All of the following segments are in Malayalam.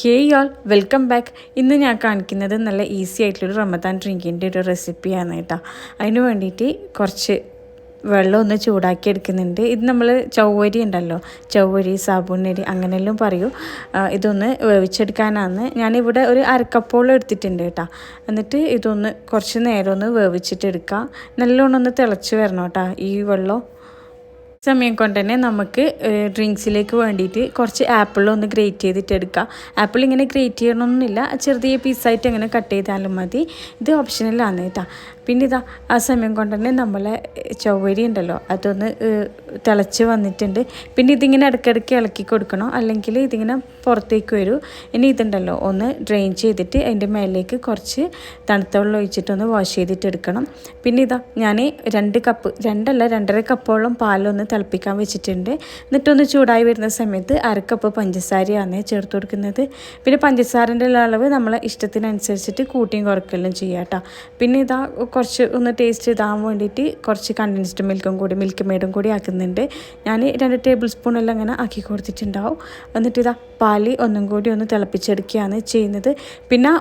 ഹേ യോൾ വെൽക്കം ബാക്ക് ഇന്ന് ഞാൻ കാണിക്കുന്നത് നല്ല ഈസി ആയിട്ടുള്ളൊരു റമദാൻ ഡ്രിങ്കിന്റെ ഒരു റെസിപ്പിയാണ് കേട്ടോ. അതിന് വേണ്ടിയിട്ട് കുറച്ച് വെള്ളം ഒന്ന് ചൂടാക്കി എടുക്കുന്നുണ്ട് ഇത് നമ്മൾ ചൊവ്വരി ഉണ്ടല്ലോ. ചൗവരി സാബുനരി അങ്ങനെയെല്ലാം പറയും. ഇതൊന്ന് വേവിച്ചെടുക്കാനാണ്. ഞാനിവിടെ ഒരു അരക്കപ്പോളം എടുത്തിട്ടുണ്ട് കേട്ടോ. എന്നിട്ട് ഇതൊന്ന് കുറച്ച് നേരം ഒന്ന് വേവിച്ചിട്ടെടുക്കുക നല്ലോണം ഒന്ന് തിളച്ച് വരണം കേട്ടോ ഈ വെള്ളം. സമയം കൊണ്ട് തന്നെ നമുക്ക് ഡ്രിങ്ക്സിലേക്ക് വേണ്ടിയിട്ട് കുറച്ച് ആപ്പിളൊന്ന് ഗ്രേറ്റ് ചെയ്തിട്ട് എടുക്കാം. ആപ്പിൾ ഇങ്ങനെ ഗ്രേറ്റ് ചെയ്യണമെന്നില്ല ചെറിയ പീസായിട്ട് അങ്ങനെ കട്ട് ചെയ്താലും മതി. ഇത് ഓപ്ഷനലാണ് കേട്ടോ. പിന്നെ ഇതാ ആ സമയം കൊണ്ട് തന്നെ നമ്മളെ ചൊവ്വരി ഉണ്ടല്ലോ അതൊന്ന് തിളച്ച് വന്നിട്ടുണ്ട്. പിന്നെ ഇതിങ്ങനെ ഇടയ്ക്കിടയ്ക്ക് ഇളക്കി കൊടുക്കണം? അല്ലെങ്കിൽ ഇതിങ്ങനെ പുറത്തേക്ക് വരും. ഇനി ഇതുണ്ടല്ലോ ഒന്ന് ഡ്രെയിൻ ചെയ്തിട്ട് അതിന്റെ മേലേക്ക് കുറച്ച് തണുത്ത വെള്ളം ഒഴിച്ചിട്ടൊന്ന് വാഷ് ചെയ്തിട്ട് എടുക്കണം. പിന്നെ ഇതാ ഞാൻ രണ്ട് കപ്പ് രണ്ടല്ല രണ്ടര കപ്പോളം പാലൊന്ന് തിളപ്പിക്കാൻ വെച്ചിട്ടുണ്ട്. എന്നിട്ടൊന്ന് ചൂടായി വരുന്ന സമയത്ത് അരക്കപ്പ് പഞ്ചസാരയാണ് ചേർത്ത് കൊടുക്കുന്നത്. പിന്നെ പഞ്ചസാരന്റെ അളവ് നമ്മളെ ഇഷ്ടത്തിനനുസരിച്ചിട്ട് കൂട്ടിയും കുറയ്ക്കലും ചെയ്യാം കേട്ടോ. പിന്നെ ഇതാ കുറച്ച് ഒന്ന് ടേസ്റ്റ് ഇതാൻ വേണ്ടിയിട്ട് കുറച്ച് കണ്ടൻസ്ഡ് മിൽക്കും കൂടി മിൽക്ക് മെയ്ഡും കൂടി ആക്കുന്നുണ്ട്. ഞാൻ രണ്ട് ടേബിൾ സ്പൂൺ എല്ലാം അങ്ങനെ ആക്കി കൊടുത്തിട്ടുണ്ടാവും. എന്നിട്ട് ഇതാ പാൽ ഒന്നും കൂടി ഒന്ന് തിളപ്പിച്ചെടുക്കുകയാണ് ചെയ്യുന്നത്. പിന്നെ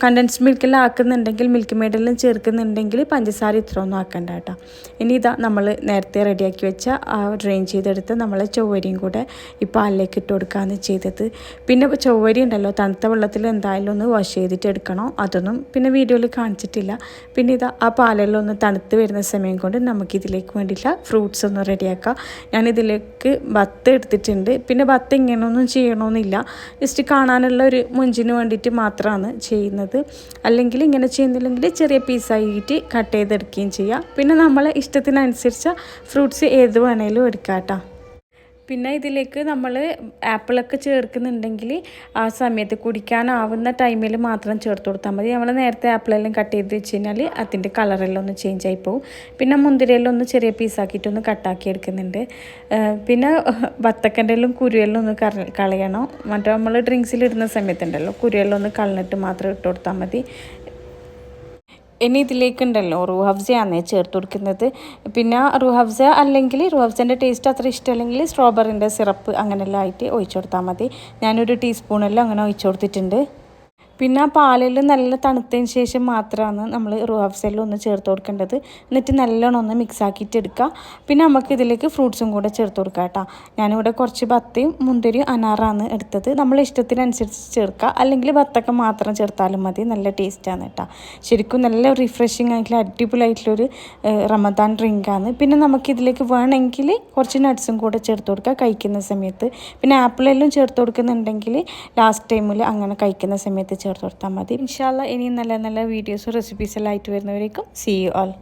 കണ്ടൻസ് മിൽക്കെല്ലാം ആക്കുന്നുണ്ടെങ്കിൽ മിൽക്ക് മെയ്ഡിലും ചേർക്കുന്നുണ്ടെങ്കിൽ പഞ്ചസാര ഇത്ര ഒന്നും ആക്കണ്ട കേട്ടോ. ഇനി ഇതാ നമ്മൾ നേരത്തെ റെഡിയാക്കി വെച്ച ആ ഡ്രെയിൻ ചെയ്തെടുത്ത് നമ്മൾ ചൊവ്വരിയും കൂടെ ഈ പാലിലേക്ക് ഇട്ട് കൊടുക്കുകയാണ് ചെയ്തത്. പിന്നെ ചൊവ്വരി ഉണ്ടല്ലോ തണുത്ത വെള്ളത്തിൽ എന്തായാലും ഒന്ന് വാഷ് ചെയ്തിട്ട് എടുക്കണം. അതൊന്നും പിന്നെ വീഡിയോയിൽ കാണിച്ചിട്ടില്ല. പിന്നെ ഇതാ ആ പാലെല്ലാം ഒന്ന് തണുത്ത് വരുന്ന സമയം കൊണ്ട് നമുക്കിതിലേക്ക് വേണ്ടിയില്ല ഫ്രൂട്ട്സ് ഒന്ന് റെഡിയാക്കാം ഞാനിതിലേക്ക് ബത്ത് എടുത്തിട്ടുണ്ട്. പിന്നെ ബത്ത് ഇങ്ങനെയൊന്നും ചെയ്യണമെന്നില്ല ജസ്റ്റ് കാണാനുള്ള ഒരു മുഞ്ചിന് വേണ്ടിയിട്ട് മാത്രമാണ് ചെയ്യുന്നത്. അല്ലെങ്കിൽ ഇങ്ങനെ ചെയ്യുന്നില്ലെങ്കിൽ ചെറിയ പീസായിട്ട് കട്ട് ചെയ്തെടുക്കുകയും ചെയ്യാം. പിന്നെ നമ്മളെ ഇഷ്ടത്തിനനുസരിച്ച് ഫ്രൂട്ട്സ് ഏത് വേണേലും എടുക്കാം കേട്ടോ. പിന്നെ ഇതിലേക്ക് നമ്മൾ ആപ്പിളൊക്കെ ചേർക്കുന്നുണ്ടെങ്കിൽ ആ സമയത്ത് കുടിക്കാനാവുന്ന ടൈമിൽ മാത്രം ചേർത്ത് കൊടുത്താൽ മതി. നമ്മൾ നേരത്തെ ആപ്പിളെല്ലാം കട്ട് ചെയ്ത് വെച്ച് കഴിഞ്ഞാൽ അതിന്റെ കളറെല്ലാം ഒന്ന് ചേഞ്ച് ആയി പോകും പിന്നെ മുന്തിരിയെല്ലാം ഒന്ന് ചെറിയ പീസാക്കിയിട്ടൊന്ന് കട്ടാക്കി എടുക്കുന്നുണ്ട്. പിന്നെ വത്തക്കന്റെ എല്ലാം കുരുവെല്ലാം ഒന്ന് കളയണം. മറ്റേ നമ്മൾ ഡ്രിങ്ക്സിലിടുന്ന സമയത്തുണ്ടല്ലോ കുരുവെല്ലാം ഒന്ന് കളഞ്ഞിട്ട് മാത്രം ഇട്ട് കൊടുത്താൽ മതി. ഇനി ഇതിലേക്കുണ്ടല്ലോ. റുഹഫ്സയാണ് ചേർത്ത് കൊടുക്കുന്നത്. പിന്നെ റുഹഫ്സ അല്ലെങ്കിൽ റുഹഫ്സന്റെ ടേസ്റ്റ് അത്ര ഇഷ്ടമല്ലെങ്കിൽ സ്ട്രോബെറിന്റെ സിറപ്പ് അങ്ങനെയെല്ലാം ആയിട്ട് ഒഴിച്ചു കൊടുത്താൽ മതി. ഞാനൊരു ടീസ്പൂണെല്ലാം അങ്ങനെ ഒഴിച്ചു കൊടുത്തിട്ടുണ്ട്. പിന്നെ ആ പാലിൽ നല്ല തണുത്തതിന് ശേഷം മാത്രമാണ് നമ്മൾ റുഹഫ്സെല്ലാം ഒന്ന് ചേർത്ത് കൊടുക്കേണ്ടത്. എന്നിട്ട് നല്ലോണം ഒന്ന് മിക്സ് ആക്കിയിട്ട് എടുക്കുക. പിന്നെ നമുക്ക് ഇതിലേക്ക് ഫ്രൂട്ട്സും കൂടെ ചേർത്ത് കൊടുക്കാം കേട്ടോ. ഞാനിവിടെ കുറച്ച് ബത്തയും മുന്തിരിയും അനാറാണ് എടുത്തത്. നമ്മൾ ഇഷ്ടത്തിനനുസരിച്ച് ചേർക്കുക. അല്ലെങ്കിൽ ബത്തൊക്കെ മാത്രം ചേർത്താലും മതി. നല്ല ടേസ്റ്റാണ് കേട്ടോ. ശരിക്കും നല്ല റിഫ്രഷിങ് ആയിട്ടുള്ള അടിപൊളിയായിട്ടുള്ളൊരു റമദാൻ ഡ്രിങ്കാണ് പിന്നെ നമുക്കിതിലേക്ക് വേണമെങ്കിൽ കുറച്ച് നട്ട്സും കൂടെ ചേർത്ത് കൊടുക്കുക കഴിക്കുന്ന സമയത്ത്. പിന്നെ ആപ്പിളെല്ലാം ചേർത്ത് കൊടുക്കുന്നുണ്ടെങ്കിൽ ലാസ്റ്റ് ടൈമിൽ അങ്ങനെ കഴിക്കുന്ന സമയത്ത് ചേർത്ത് കൊടുത്താൽ മതി. ഇൻഷാല്ല ഇനിയും നല്ല നല്ല വീഡിയോസും റെസിപ്പീസ് എല്ലാം ആയിട്ട് വരുന്നവരേക്കും. C you all